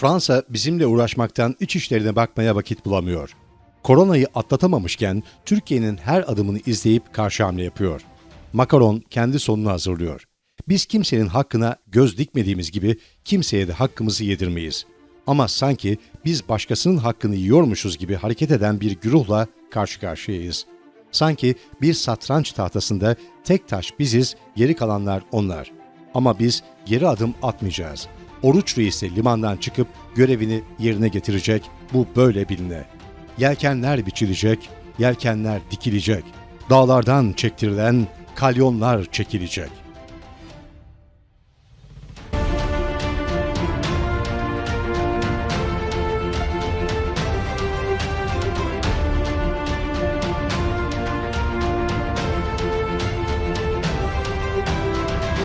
Fransa bizimle uğraşmaktan iç işlerine bakmaya vakit bulamıyor. Koronayı atlatamamışken Türkiye'nin her adımını izleyip karşı hamle yapıyor. Macron kendi sonunu hazırlıyor. Biz kimsenin hakkına göz dikmediğimiz gibi kimseye de hakkımızı yedirmeyiz. Ama sanki biz başkasının hakkını yiyormuşuz gibi hareket eden bir güruhla karşı karşıyayız. Sanki bir satranç tahtasında tek taş biziz, geri kalanlar onlar. Ama biz geri adım atmayacağız. Oruç Reis de limandan çıkıp görevini yerine getirecek. Bu böyle biline. Yelkenler biçilecek, yelkenler dikilecek. Dağlardan çektirilen kalyonlar çekilecek.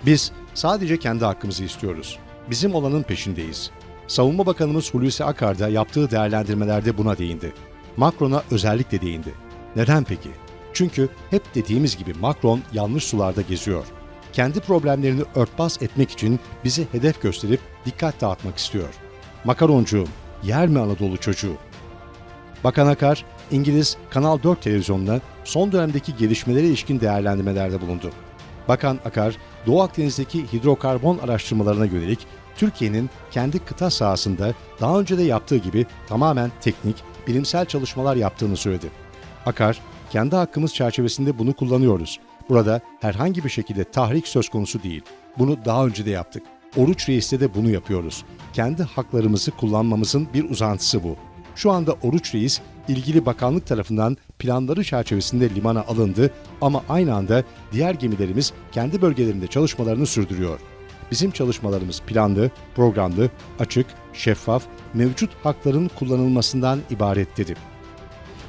Biz sadece kendi hakkımızı istiyoruz. Bizim olanın peşindeyiz. Savunma Bakanımız Hulusi Akar da yaptığı değerlendirmelerde buna değindi. Macron'a özellikle değindi. Neden peki? Çünkü hep dediğimiz gibi Macron yanlış sularda geziyor. Kendi problemlerini örtbas etmek için bizi hedef gösterip dikkat dağıtmak istiyor. Makaroncuğum, yer mi Anadolu çocuğu? Bakan Akar, İngiliz Kanal 4 televizyonuna son dönemdeki gelişmelere ilişkin değerlendirmelerde bulundu. Bakan Akar, Doğu Akdeniz'deki hidrokarbon araştırmalarına yönelik Türkiye'nin kendi kıta sahasında daha önce de yaptığı gibi tamamen teknik, bilimsel çalışmalar yaptığını söyledi. Akar, kendi hakkımız çerçevesinde bunu kullanıyoruz. Burada herhangi bir şekilde tahrik söz konusu değil. Bunu daha önce de yaptık. Oruç Reis'te de bunu yapıyoruz. Kendi haklarımızı kullanmamızın bir uzantısı bu. Şu anda Oruç Reis ilgili bakanlık tarafından planları çerçevesinde limana alındı ama aynı anda diğer gemilerimiz kendi bölgelerinde çalışmalarını sürdürüyor. Bizim çalışmalarımız planlı, programlı, açık, şeffaf, mevcut hakların kullanılmasından ibaret dedi.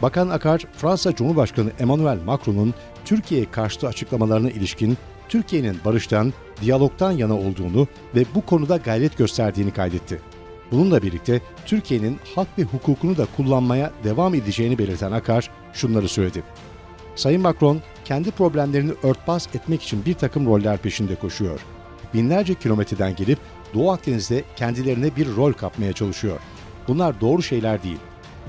Bakan Akar, Fransa Cumhurbaşkanı Emmanuel Macron'un Türkiye'ye karşıtı açıklamalarına ilişkin Türkiye'nin barıştan, diyalogtan yana olduğunu ve bu konuda gayret gösterdiğini kaydetti. Bununla birlikte Türkiye'nin hak ve hukukunu da kullanmaya devam edeceğini belirten Akar şunları söyledi. Sayın Macron kendi problemlerini örtbas etmek için bir takım roller peşinde koşuyor. Binlerce kilometreden gelip Doğu Akdeniz'de kendilerine bir rol kapmaya çalışıyor. Bunlar doğru şeyler değil.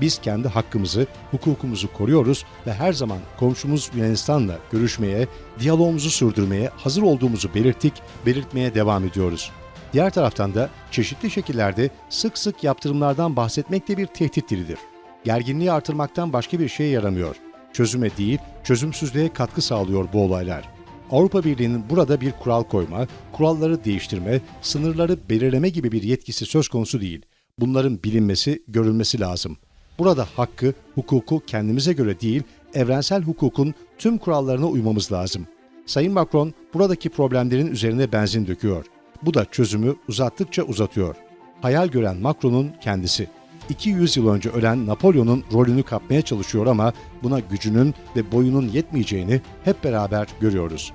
Biz kendi hakkımızı, hukukumuzu koruyoruz ve her zaman komşumuz Yunanistan'la görüşmeye, diyalogumuzu sürdürmeye hazır olduğumuzu belirttik, belirtmeye devam ediyoruz. Diğer taraftan da çeşitli şekillerde sık sık yaptırımlardan bahsetmek de bir tehdit dilidir. Gerginliği artırmaktan başka bir şeye yaramıyor. Çözüme değil, çözümsüzlüğe katkı sağlıyor bu olaylar. Avrupa Birliği'nin burada bir kural koyma, kuralları değiştirme, sınırları belirleme gibi bir yetkisi söz konusu değil. Bunların bilinmesi, görülmesi lazım. Burada hakkı, hukuku kendimize göre değil, evrensel hukukun tüm kurallarına uymamız lazım. Sayın Macron buradaki problemlerin üzerine benzin döküyor. Bu da çözümü uzattıkça uzatıyor. Hayal gören Macron'un kendisi. 200 yıl önce ölen Napolyon'un rolünü kapmaya çalışıyor ama buna gücünün ve boyunun yetmeyeceğini hep beraber görüyoruz.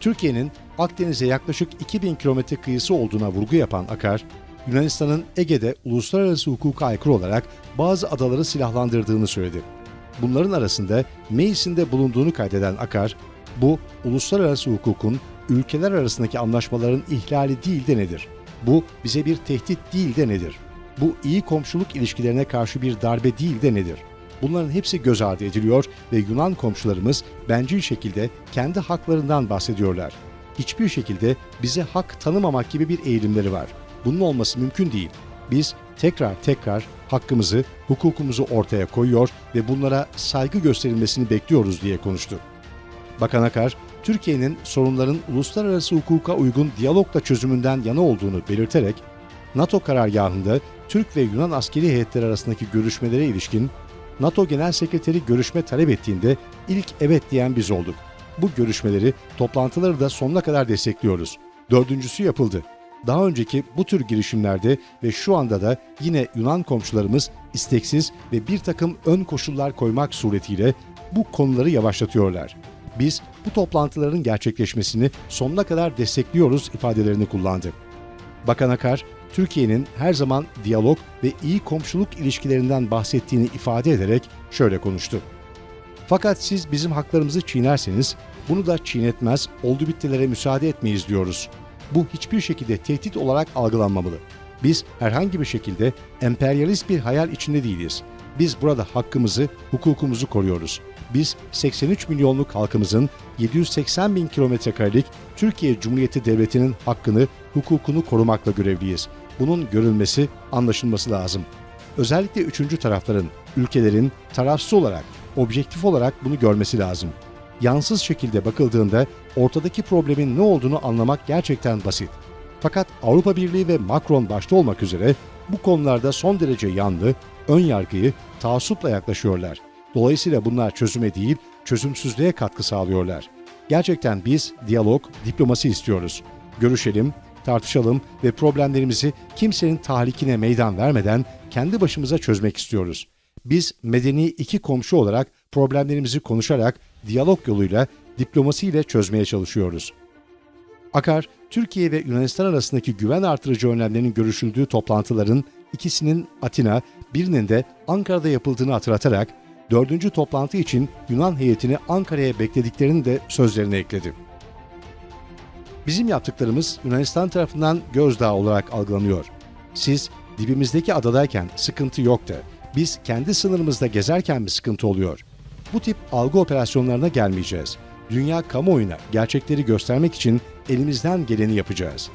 Türkiye'nin Akdeniz'e yaklaşık 2000 kilometre kıyısı olduğuna vurgu yapan Akar, Yunanistan'ın Ege'de uluslararası hukuka aykırı olarak bazı adaları silahlandırdığını söyledi. Bunların arasında Meis'in de bulunduğunu kaydeden Akar, bu uluslararası hukukun ülkeler arasındaki anlaşmaların ihlali değil de nedir? Bu bize bir tehdit değil de nedir? Bu iyi komşuluk ilişkilerine karşı bir darbe değil de nedir? Bunların hepsi göz ardı ediliyor ve Yunan komşularımız bencil şekilde kendi haklarından bahsediyorlar. Hiçbir şekilde bize hak tanımamak gibi bir eğilimleri var. Bunun olması mümkün değil. Biz tekrar tekrar hakkımızı, hukukumuzu ortaya koyuyor ve bunlara saygı gösterilmesini bekliyoruz diye konuştu. Bakan Akar, Türkiye'nin sorunların uluslararası hukuka uygun diyalogla çözümünden yana olduğunu belirterek, NATO karargahında Türk ve Yunan askeri heyetleri arasındaki görüşmelere ilişkin NATO Genel Sekreteri görüşme talep ettiğinde ilk evet diyen biz olduk. Bu görüşmeleri, toplantıları da sonuna kadar destekliyoruz. Dördüncüsü yapıldı. Daha önceki bu tür girişimlerde ve şu anda da yine Yunan komşularımız isteksiz ve bir takım ön koşullar koymak suretiyle bu konuları yavaşlatıyorlar. Biz bu toplantıların gerçekleşmesini sonuna kadar destekliyoruz ifadelerini kullandı. Bakan Akar, Türkiye'nin her zaman diyalog ve iyi komşuluk ilişkilerinden bahsettiğini ifade ederek şöyle konuştu. Fakat siz bizim haklarımızı çiğnerseniz bunu da çiğnetmez, oldu bittilere müsaade etmeyiz diyoruz. Bu hiçbir şekilde tehdit olarak algılanmamalı. Biz herhangi bir şekilde emperyalist bir hayal içinde değiliz. Biz burada hakkımızı, hukukumuzu koruyoruz. Biz 83 milyonluk halkımızın 780 bin kilometre karelik Türkiye Cumhuriyeti Devleti'nin hakkını, hukukunu korumakla görevliyiz. Bunun görülmesi, anlaşılması lazım. Özellikle üçüncü tarafların, ülkelerin tarafsız olarak, objektif olarak bunu görmesi lazım. Yansız şekilde bakıldığında ortadaki problemin ne olduğunu anlamak gerçekten basit. Fakat Avrupa Birliği ve Macron başta olmak üzere bu konularda son derece yanlı, ön yargıyı, taassupla yaklaşıyorlar. Dolayısıyla bunlar çözüme değil, çözümsüzlüğe katkı sağlıyorlar. Gerçekten biz diyalog, diplomasi istiyoruz. Görüşelim, tartışalım ve problemlerimizi kimsenin tahlikine meydan vermeden kendi başımıza çözmek istiyoruz. Biz medeni iki komşu olarak problemlerimizi konuşarak diyalog yoluyla, diplomasiyle çözmeye çalışıyoruz. Akar, Türkiye ve Yunanistan arasındaki güven artırıcı önlemlerin görüşüldüğü toplantıların ikisinin Atina, birinin de Ankara'da yapıldığını hatırlatarak dördüncü toplantı için Yunan heyetini Ankara'ya beklediklerini de sözlerine ekledi. Bizim yaptıklarımız Yunanistan tarafından gözdağı olarak algılanıyor. Siz dibimizdeki adadayken sıkıntı yok da biz kendi sınırımızda gezerken mi sıkıntı oluyor? Bu tip algı operasyonlarına gelmeyeceğiz. Dünya kamuoyuna gerçekleri göstermek için elimizden geleni yapacağız.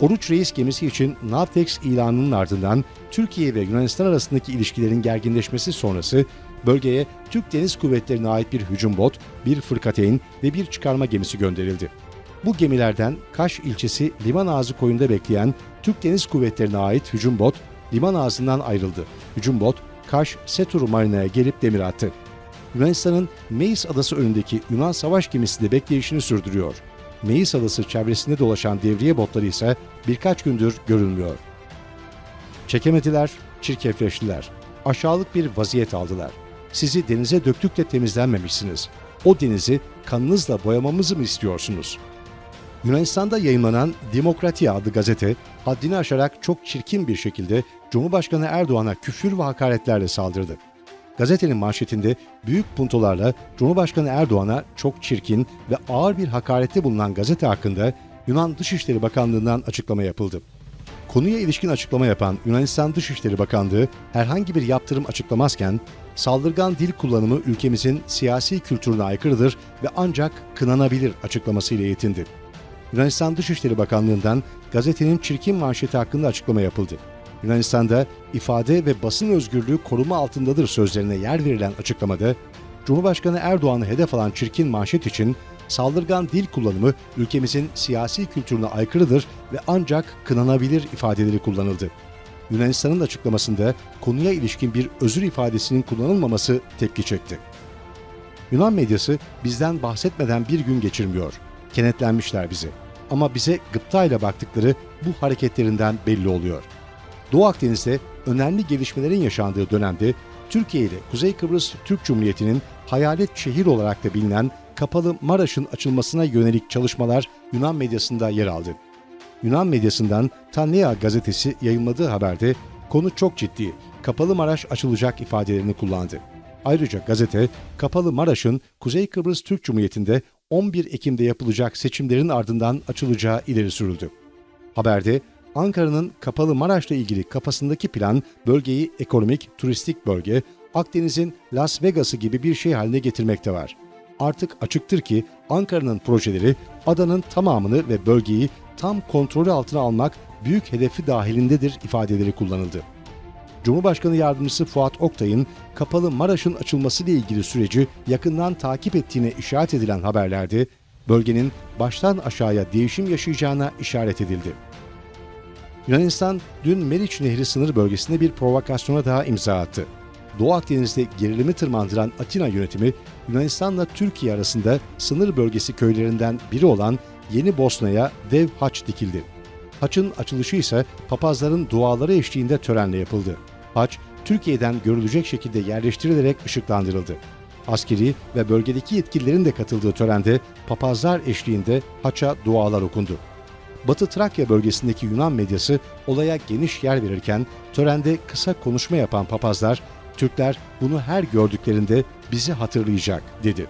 Oruç Reis gemisi için Navtex ilanının ardından Türkiye ve Yunanistan arasındaki ilişkilerin gerginleşmesi sonrası bölgeye Türk Deniz Kuvvetleri'ne ait bir hücum bot, bir fırkateyn ve bir çıkarma gemisi gönderildi. Bu gemilerden Kaş ilçesi liman ağzı koyunda bekleyen Türk Deniz Kuvvetleri'ne ait hücum bot liman ağzından ayrıldı. Hücum bot Kaş Setur Marina'ya gelip demir attı. Yunanistan'ın Meis adası önündeki Yunan savaş gemisi de bekleyişini sürdürüyor. Meis adası çevresinde dolaşan devriye botları ise birkaç gündür görünmüyor. Çekemediler, çirkefleştiler. Aşağılık bir vaziyet aldılar. Sizi denize döktük de temizlenmemişsiniz. O denizi kanınızla boyamamızı mı istiyorsunuz? Yunanistan'da yayınlanan Demokratia adlı gazete haddini aşarak çok çirkin bir şekilde Cumhurbaşkanı Erdoğan'a küfür ve hakaretlerle saldırdı. Gazetenin manşetinde büyük puntolarla Cumhurbaşkanı Erdoğan'a çok çirkin ve ağır bir hakarette bulunan gazete hakkında Yunan Dışişleri Bakanlığı'ndan açıklama yapıldı. Konuya ilişkin açıklama yapan Yunanistan Dışişleri Bakanlığı herhangi bir yaptırım açıklamazken saldırgan dil kullanımı ülkemizin siyasi kültürüne aykırıdır ve ancak kınanabilir açıklamasıyla yetindi. Yunanistan Dışişleri Bakanlığı'ndan gazetenin çirkin manşeti hakkında açıklama yapıldı. Yunanistan'da ifade ve basın özgürlüğü koruma altındadır sözlerine yer verilen açıklamada, Cumhurbaşkanı Erdoğan'ı hedef alan çirkin manşet için saldırgan dil kullanımı ülkemizin siyasi kültürüne aykırıdır ve ancak kınanabilir ifadeleri kullanıldı. Yunanistan'ın açıklamasında konuya ilişkin bir özür ifadesinin kullanılmaması tepki çekti. Yunan medyası bizden bahsetmeden bir gün geçirmiyor. Kenetlenmişler bizi. Ama bize gıptayla baktıkları bu hareketlerinden belli oluyor. Doğu Akdeniz'de önemli gelişmelerin yaşandığı dönemde Türkiye ile Kuzey Kıbrıs Türk Cumhuriyeti'nin hayalet şehir olarak da bilinen Kapalı Maraş'ın açılmasına yönelik çalışmalar Yunan medyasında yer aldı. Yunan medyasından Tanea gazetesi yayınladığı haberde konu çok ciddi, Kapalı Maraş açılacak ifadelerini kullandı. Ayrıca gazete, Kapalı Maraş'ın Kuzey Kıbrıs Türk Cumhuriyeti'nde 11 Ekim'de yapılacak seçimlerin ardından açılacağı ileri sürüldü. Haberde Ankara'nın Kapalı Maraş'la ilgili kafasındaki plan bölgeyi ekonomik, turistik bölge, Akdeniz'in Las Vegas'ı gibi bir şey haline getirmekte var. Artık açıktır ki Ankara'nın projeleri adanın tamamını ve bölgeyi tam kontrolü altına almak büyük hedefi dahilindedir ifadeleri kullanıldı. Cumhurbaşkanı Yardımcısı Fuat Oktay'ın Kapalı Maraş'ın açılması ile ilgili süreci yakından takip ettiğine işaret edilen haberlerde bölgenin baştan aşağıya değişim yaşayacağına işaret edildi. Yunanistan dün Meriç Nehri sınır bölgesinde bir provokasyona daha imza attı. Doğu Akdeniz'de gerilimi tırmandıran Atina yönetimi Yunanistan'la Türkiye arasında sınır bölgesi köylerinden biri olan Yeni Bosna'ya dev haç dikildi. Haçın açılışı ise papazların duaları eşliğinde törenle yapıldı. Haç, Türkiye'den görülecek şekilde yerleştirilerek ışıklandırıldı. Askeri ve bölgedeki yetkililerin de katıldığı törende papazlar eşliğinde haça dualar okundu. Batı Trakya bölgesindeki Yunan medyası olaya geniş yer verirken törende kısa konuşma yapan papazlar, Türkler bunu her gördüklerinde bizi hatırlayacak dedi.